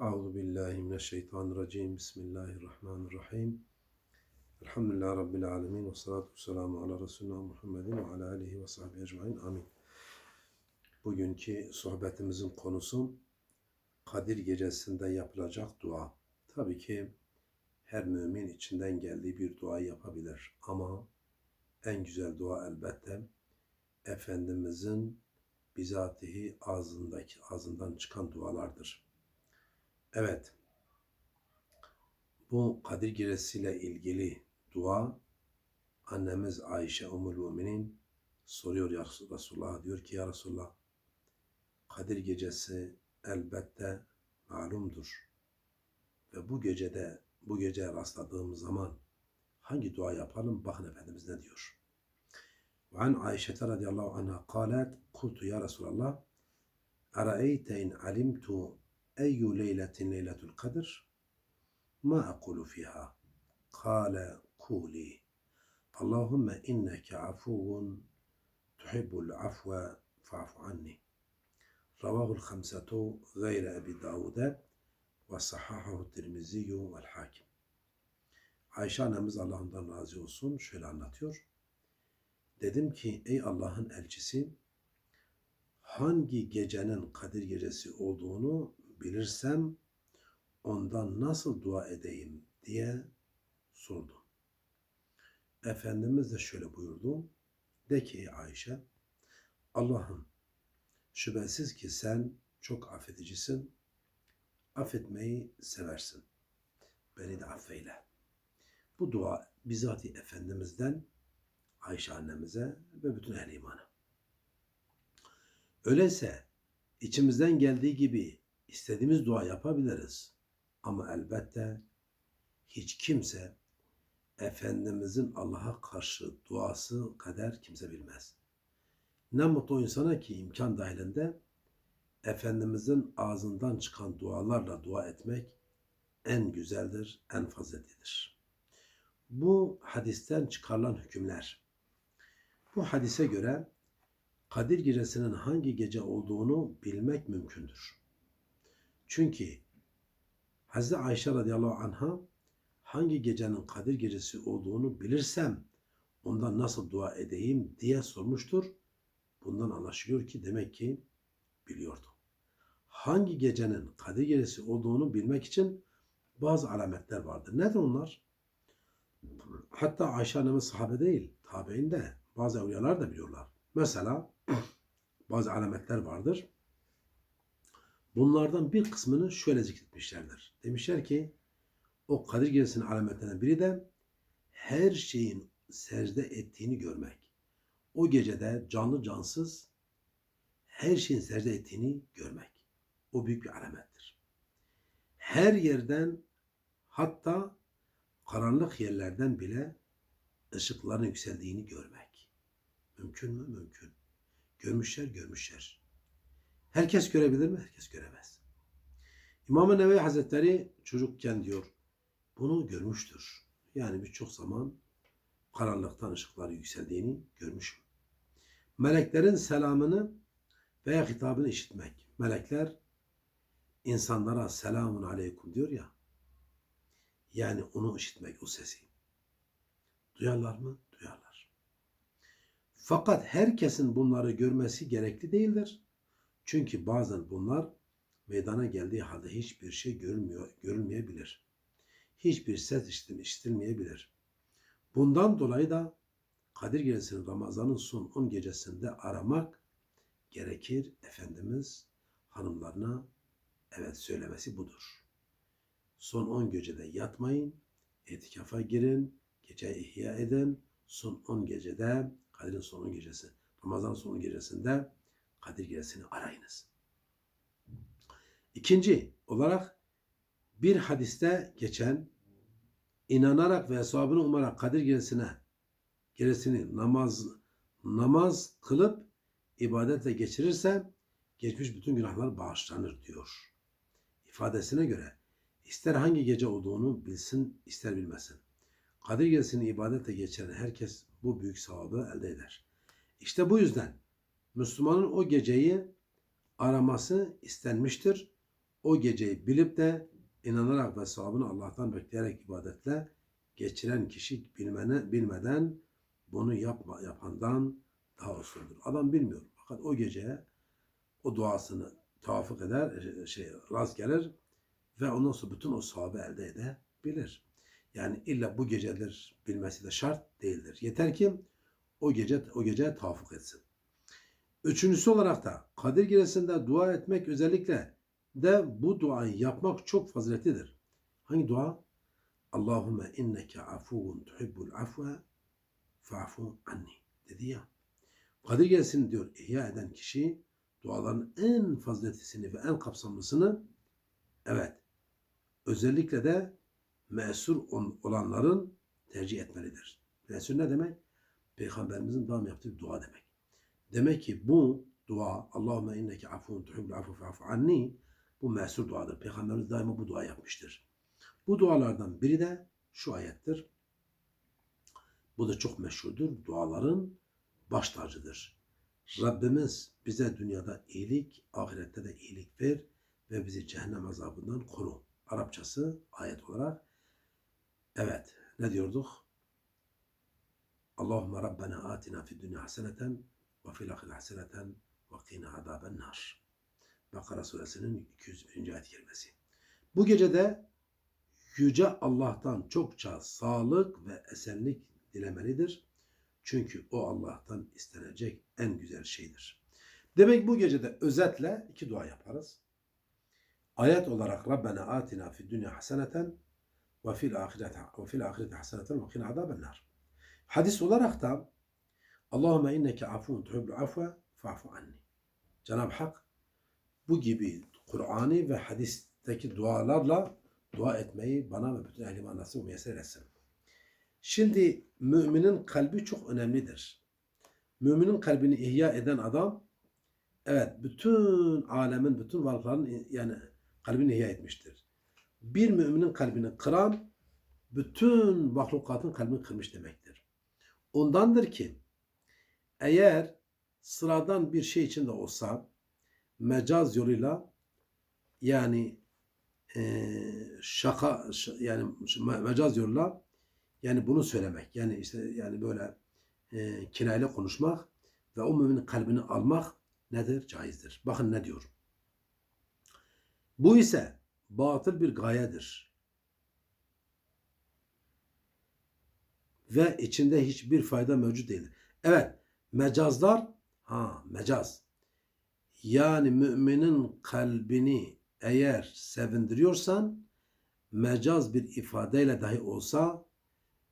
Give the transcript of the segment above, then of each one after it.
Euzu billahi mineşşeytanirracim. Bismillahirrahmanirrahim. Elhamdülillahi rabbil alamin ve salatu vesselamu ala resulina Muhammedin ve ala alihi ve sahbihi ecmaîn. Amin. Bugünkü sohbetimizin konusu Kadir gecesinde yapılacak dua. Tabii ki her mümin içinden geldiği bir dua yapabilir ama en güzel dua elbette Efendimizin bizatihi ağzındaki ağzından çıkan dualardır. Evet. Bu Kadir Giresi ile ilgili dua annemiz Ayşe Umul Müminin soruyor ya Resulullah diyor ki ya Resulullah Kadir gecesi elbette malumdur. Ve bu gecede bu gece rastladığımız zaman hangi dua yapalım? Bakın Efendimiz ne diyor. Ve an Ayşe radıyallahu anha kalet kultu ya Resulallah Araeyte in alimtu أي ليلة ليلة القدر ما أقول فيها قال قولي اللهم إنك عفو تحب العفو فاعف عني رواه الخمسة غير أبي داود وصححه الترمذي والحاكم Ayşe annemiz Allah'ından razı olsun şöyle anlatıyor. Dedim ki ey Allah'ın elçisi hangi gecenin Kadir gecesi olduğunu bilirsem ondan nasıl dua edeyim diye sordu. Efendimiz de şöyle buyurdu. De ki Ayşe Allah'ım şüphesiz ki sen çok affedicisin. Affetmeyi seversin. Beni de affeyle. Bu dua bizatihi Efendimiz'den Ayşe annemize ve bütün ehl imana. Öyleyse içimizden geldiği gibi istediğimiz dua yapabiliriz. Ama elbette hiç kimse Efendimizin Allah'a karşı duası kadar kimse bilmez. Ne mutlu insana ki imkan dahilinde Efendimizin ağzından çıkan dualarla dua etmek en güzeldir, en faziletlidir. Bu hadisten çıkarılan hükümler. Bu hadise göre Kadir Gecesi'nin hangi gece olduğunu bilmek mümkündür. Çünkü Hazreti Ayşe radıyallahu anha hangi gecenin Kadir Gecesi olduğunu bilirsem ondan nasıl dua edeyim diye sormuştur. Bundan anlaşılıyor ki demek ki biliyordu. Hangi gecenin Kadir Gecesi olduğunu bilmek için bazı alametler vardır. Nedir onlar? Hatta Ayşe annemiz sahabe değil, tabi'in de bazı evliyalar da biliyorlar. Mesela bazı alametler vardır. Bunlardan bir kısmını şöyle zikretmişlerdir. Demişler ki o Kadir Gecesi'nin alametlerinden biri de her şeyin secde ettiğini görmek. O gecede canlı cansız her şeyin secde ettiğini görmek. O büyük bir alamettir. Her yerden hatta karanlık yerlerden bile ışıkların yükseldiğini görmek. Mümkün mü? Mümkün. Görmüşler, görmüşler. Herkes görebilir mi? Herkes göremez. İmam-ı Nevevi Hazretleri çocukken diyor, bunu görmüştür. Yani birçok zaman karanlıktan ışıklar yükseldiğini görmüşüm. Meleklerin selamını veya hitabını işitmek. Melekler insanlara selamun aleyküm diyor ya. Yani onu işitmek, o sesi. Duyarlar mı? Duyarlar. Fakat herkesin bunları görmesi gerekli değildir. Çünkü bazen bunlar meydana geldiği halde hiçbir şey görülmüyor, görülmeyebilir. Hiçbir ses işitilmeyebilir. Bundan dolayı da Kadir Gecesi'nin Ramazan'ın son 10 gecesinde aramak gerekir. Efendimiz hanımlarına evet söylemesi budur. Son 10 gecede yatmayın, etikafa girin, gece ihya edin. Son 10 gecede, Kadir'in son 10 gecesi, Ramazan son 10 gecesinde Kadir Gecesi'ni arayınız. İkinci olarak bir hadiste geçen inanarak ve hesabını umarak Kadir Gecesi'ne gerisini namaz namaz kılıp ibadetle geçirirse geçmiş bütün günahlar bağışlanır diyor. İfadesine göre ister hangi gece olduğunu bilsin ister bilmesin. Kadir Gecesi'ni ibadetle geçiren herkes bu büyük sevabı elde eder. İşte bu yüzden Müslümanın o geceyi araması istenmiştir. o geceyi bilip de inanarak ve sevabını Allah'tan bekleyerek ibadetle geçiren kişi bilmene, bilmeden bunu yapma, yapandan daha usulüdür. Adam bilmiyor. Fakat o geceye o duasını tevafuk eder, şey, rast gelir ve ondan sonra bütün o sahabı elde edebilir. Yani illa bu gecedir bilmesi de şart değildir. Yeter ki o gece o gece tavafuk etsin. Üçüncüsü olarak da Kadir Gecesi'nde dua etmek özellikle de bu duayı yapmak çok faziletlidir. Hangi dua? Allahümme inneke afuvun tuhibbul afve fa'fu anni dedi ya. Kadir Gecesi'ni diyor ihya eden kişi duaların en faziletlisini ve en kapsamlısını evet özellikle de mesur olanların tercih etmelidir. Mesur ne demek? Peygamberimizin devam yaptığı dua demek. Demek ki bu dua Allahümme inneke afun tuhibbul afu fa'fu anni bu mesur duadır. Peygamberimiz daima bu dua yapmıştır. Bu dualardan biri de şu ayettir. Bu da çok meşhurdur. Duaların baş tacıdır. Rabbimiz bize dünyada iyilik, ahirette de iyilik ver ve bizi cehennem azabından koru. Arapçası ayet olarak Evet. Ne diyorduk? Allahümme Rabbena atina fid dünya haseneten ve fil ahireti haseneten ve qina azaben nar. Bakara suresinin 201. ayet kerimesi. Bu gecede Yüce Allah'tan çokça sağlık ve esenlik dilemelidir. Çünkü o Allah'tan istenecek en güzel şeydir. Demek bu gecede özetle iki dua yaparız. Ayet olarak Rabbena atina fid dünya haseneten ve fil ahirete ve fil ahirete haseneten ve qina azaben. Hadis olarak da Allahümme inneke afun tuhibbul afve fa'fu anni. Cenab-ı Hak bu gibi Kur'an'ı ve hadisteki dualarla dua etmeyi bana ve bütün ehli iman nasip müyesser etsin. Şimdi müminin kalbi çok önemlidir. Müminin kalbini ihya eden adam evet bütün alemin, bütün varlıkların yani kalbini ihya etmiştir bir müminin kalbini kıran bütün mahlukatın kalbini kırmış demektir. Ondandır ki eğer sıradan bir şey içinde olsa mecaz yoluyla yani e, şaka yani mecaz yoluyla yani bunu söylemek yani işte yani böyle e, kinayeli konuşmak ve o müminin kalbini almak nedir? Caizdir. Bakın ne diyor. Bu ise batıl bir gayedir. Ve içinde hiçbir fayda mevcut değildir. Evet, mecazlar, ha mecaz. Yani müminin kalbini eğer sevindiriyorsan, mecaz bir ifadeyle dahi olsa,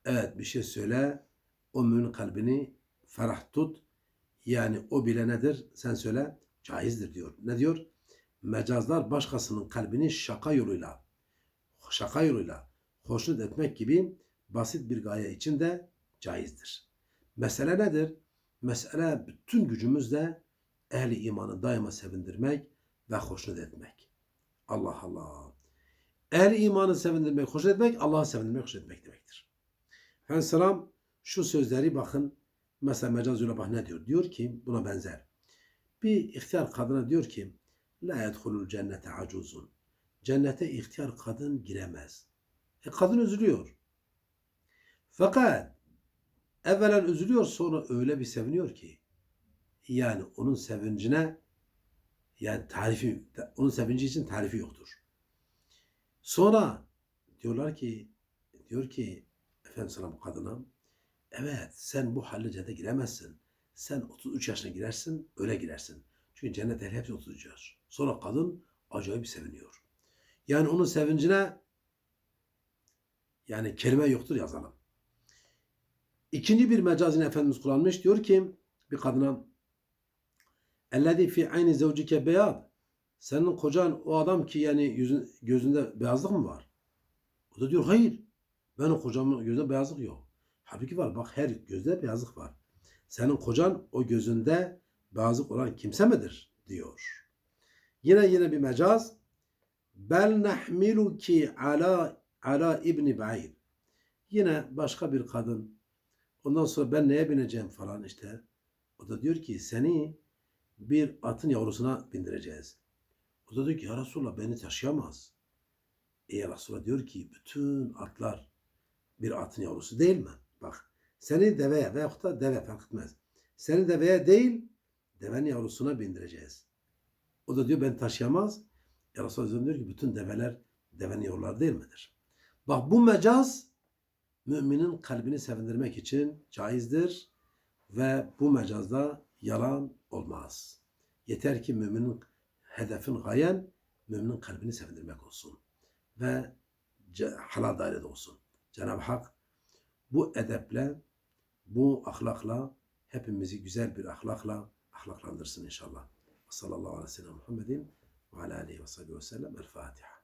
evet bir şey söyle, o müminin kalbini ferah tut. Yani o bile nedir? Sen söyle, caizdir diyor. Ne diyor? mecazlar başkasının kalbini şaka yoluyla şaka yoluyla hoşnut etmek gibi basit bir gaye için de caizdir. Mesele nedir? Mesele bütün gücümüzle ehli imanı daima sevindirmek ve hoşnut etmek. Allah Allah. Ehli imanı sevindirmek, hoşnut etmek, Allah'ı sevindirmek, hoşnut etmek demektir. Efendimiz Selam şu sözleri bakın. Mesela mecaz yoluna bak ne diyor? Diyor ki buna benzer. Bir ihtiyar kadına diyor ki La yedhulul cennete acuzun. Cennete ihtiyar kadın giremez. E kadın üzülüyor. Fakat evvelen üzülüyor sonra öyle bir seviniyor ki yani onun sevincine yani tarifi onun sevinci için tarifi yoktur. Sonra diyorlar ki diyor ki efendim sana bu kadına evet sen bu hallicede giremezsin. Sen 33 yaşına girersin öyle girersin. Çünkü cennet ehli hepsi 33 yaş. Sonra kadın acayip seviniyor. Yani onun sevincine yani kelime yoktur yazalım. İkinci bir mecaz Efendimiz kullanmış. Diyor ki bir kadına Ellezî fi ayni zevcike beyad. Senin kocan o adam ki yani yüzün, gözünde beyazlık mı var? O da diyor hayır. Benim kocamın gözünde beyazlık yok. Halbuki var. Bak her gözde beyazlık var. Senin kocan o gözünde beyazlık olan kimse midir? Diyor. Yine yine bir mecaz. Bel nahmiluki ala ala ibni ba'id. Yine başka bir kadın Ondan sonra ben neye bineceğim falan işte. O da diyor ki seni bir atın yavrusuna bindireceğiz. O da diyor ki ya Resulallah beni taşıyamaz. E Resulullah diyor ki bütün atlar bir atın yavrusu değil mi? Bak seni deveye veyahut da deve fark etmez. Seni deveye değil devenin yavrusuna bindireceğiz. O da diyor ben taşıyamaz. E Resulullah diyor ki bütün develer devenin yavruları değil midir? Bak bu mecaz müminin kalbini sevindirmek için caizdir ve bu mecazda yalan olmaz. Yeter ki müminin hedefin gayen müminin kalbini sevindirmek olsun ve halal dairede olsun. Cenab-ı Hak bu edeple, bu ahlakla hepimizi güzel bir ahlakla ahlaklandırsın inşallah. Sallallahu aleyhi ve sellem Muhammedin ve ala aleyhi ve sellem. El Fatiha.